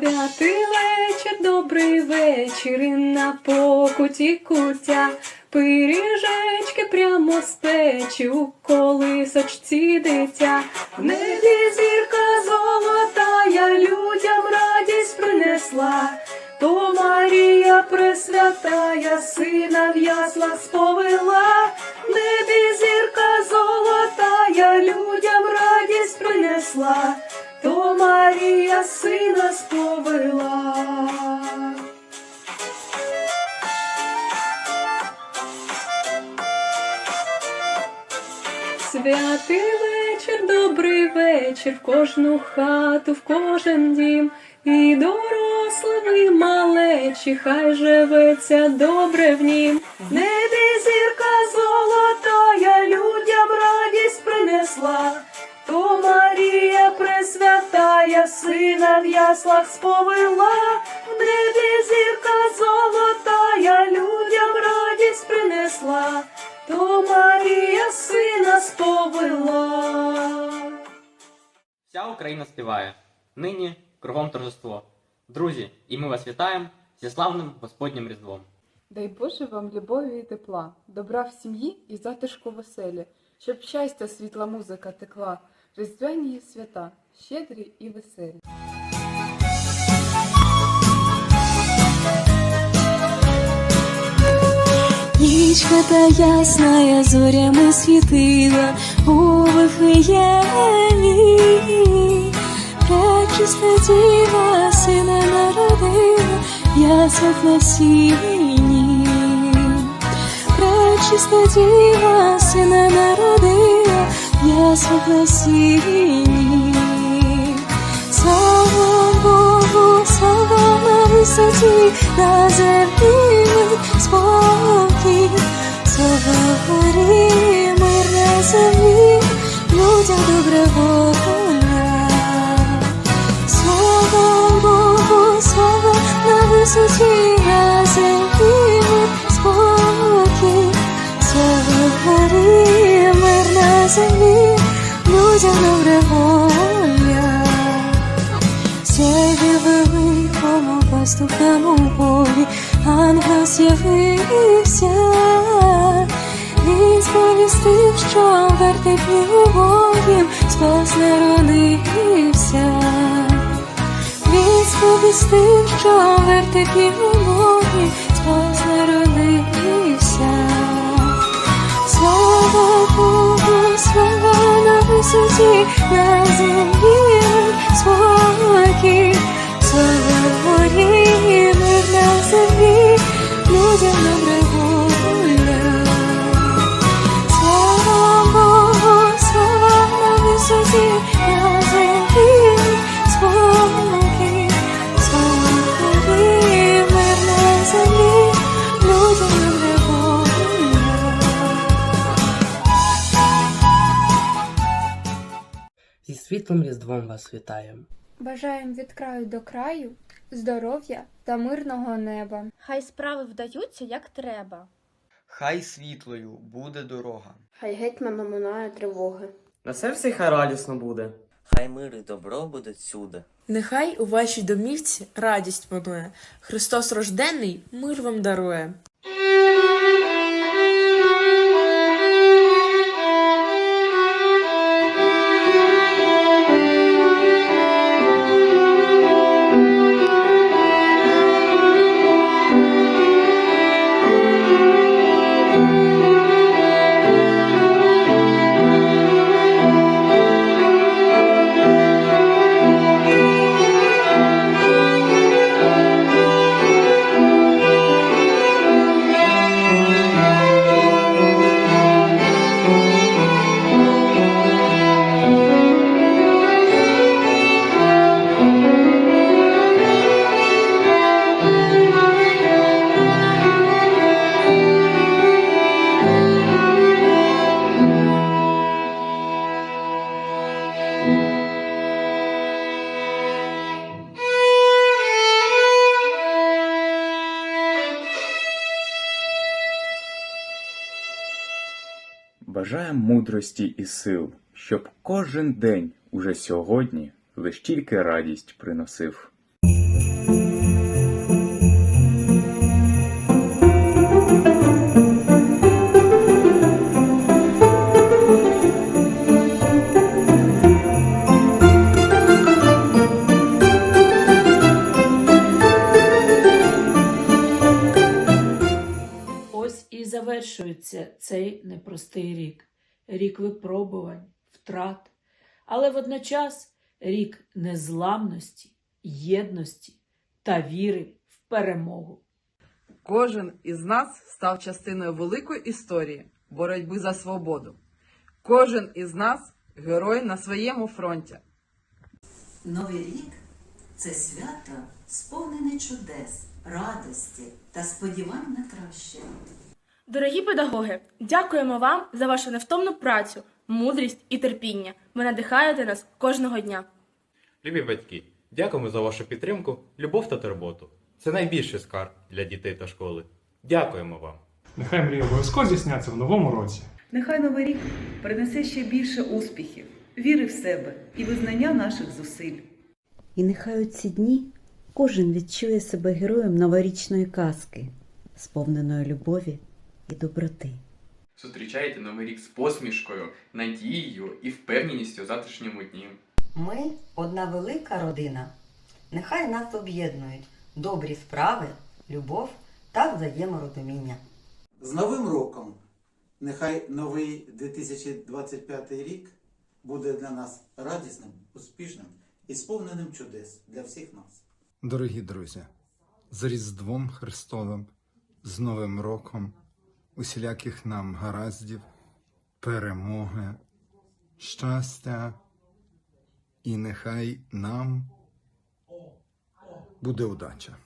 Святий вечір, добрий вечір, і на покуті кутя. Пиріжечки прямо з печі у колисочці дитя. В небі зірка золота, я людям радість принесла. То Марія Пресвятая, сина в ясла сповела. В небі зірка золота, я людям радість принесла. Марія сина сповела. Святий вечір, добрий вечір, в кожну хату, в кожен дім, і дорослим, і малечі, хай живеться добре в нім. Небі зірка золота, я людям радість принесла. То Марія Пресвятая, сина в яслах сповела, в небі зірка золота, я людям радість принесла, то Марія сина сповела. Вся Україна співає. Нині кругом торжество. Друзі, і ми вас вітаємо зі славним Господнім Різдвом. Дай Боже вам любові і тепла, добра в сім'ї і затишку веселі, щоб щастя, світла музика текла, різдвяні свята, щедрі і веселі. Нічка та ясная зорями світила у Вифлеємі. Пречисна діва сина народила, ясок на сіні. Пречисна діва сина народила, ясок на сіні. Слава Богу, слава на висоті, на землі мир, спокій, слава горі, мир на землі, людям добра воля. Слава Богу, слава на висоті, на землі мир, спокій, слава горі, мир на землі, людям добра воля. Сяйві великому пастухам у полі, ангел з'явився, він сповістив, що вертепі убогім спас народився. Він сповістив, що вертепі убогім спас народився. Слава Богу, слава на висоті, на землі Зі світлим Різдвом вас вітаємо. Бажаємо від краю до краю здоров'я та мирного неба. Хай справи вдаються як треба. Хай світлою буде дорога. Хай гетьмана минає тривоги. На серці хай радісно буде. Хай мир і добро буде всюди. Нехай у вашій домівці радість панує. Христос рождений мир вам дарує. Бажаєм мудрості і сил, щоб кожен день уже сьогодні лиш тільки радість приносив. Починається цей непростий рік, рік випробувань, втрат, але водночас рік незламності, єдності та віри в перемогу. Кожен із нас став частиною великої історії боротьби за свободу. Кожен із нас герой на своєму фронті. Новий рік це свято, сповнене чудес, радості та сподівань на краще. Дорогі педагоги, дякуємо вам за вашу невтомну працю, мудрість і терпіння. Ви надихаєте нас кожного дня. Любі батьки, дякуємо за вашу підтримку, любов та турботу. Це найбільший скарб для дітей та школи. Дякуємо вам. Нехай мрії обов'язково здійсняться в новому році. Нехай новий рік принесе ще більше успіхів, віри в себе і визнання наших зусиль. І нехай у ці дні кожен відчує себе героєм новорічної казки, сповненої любові і доброти. Зустрічайте новий рік з посмішкою, надією і впевненістю у завтрашньому дні. Ми одна велика родина. Нехай нас об'єднують добрі справи, любов та взаєморозуміння. З Новим роком! Нехай новий 2025 рік буде для нас радісним, успішним і сповненим чудес для всіх нас. Дорогі друзі, з Різдвом Христовим, з Новим роком, усіляких нам гараздів, перемоги, щастя, і нехай нам буде удача.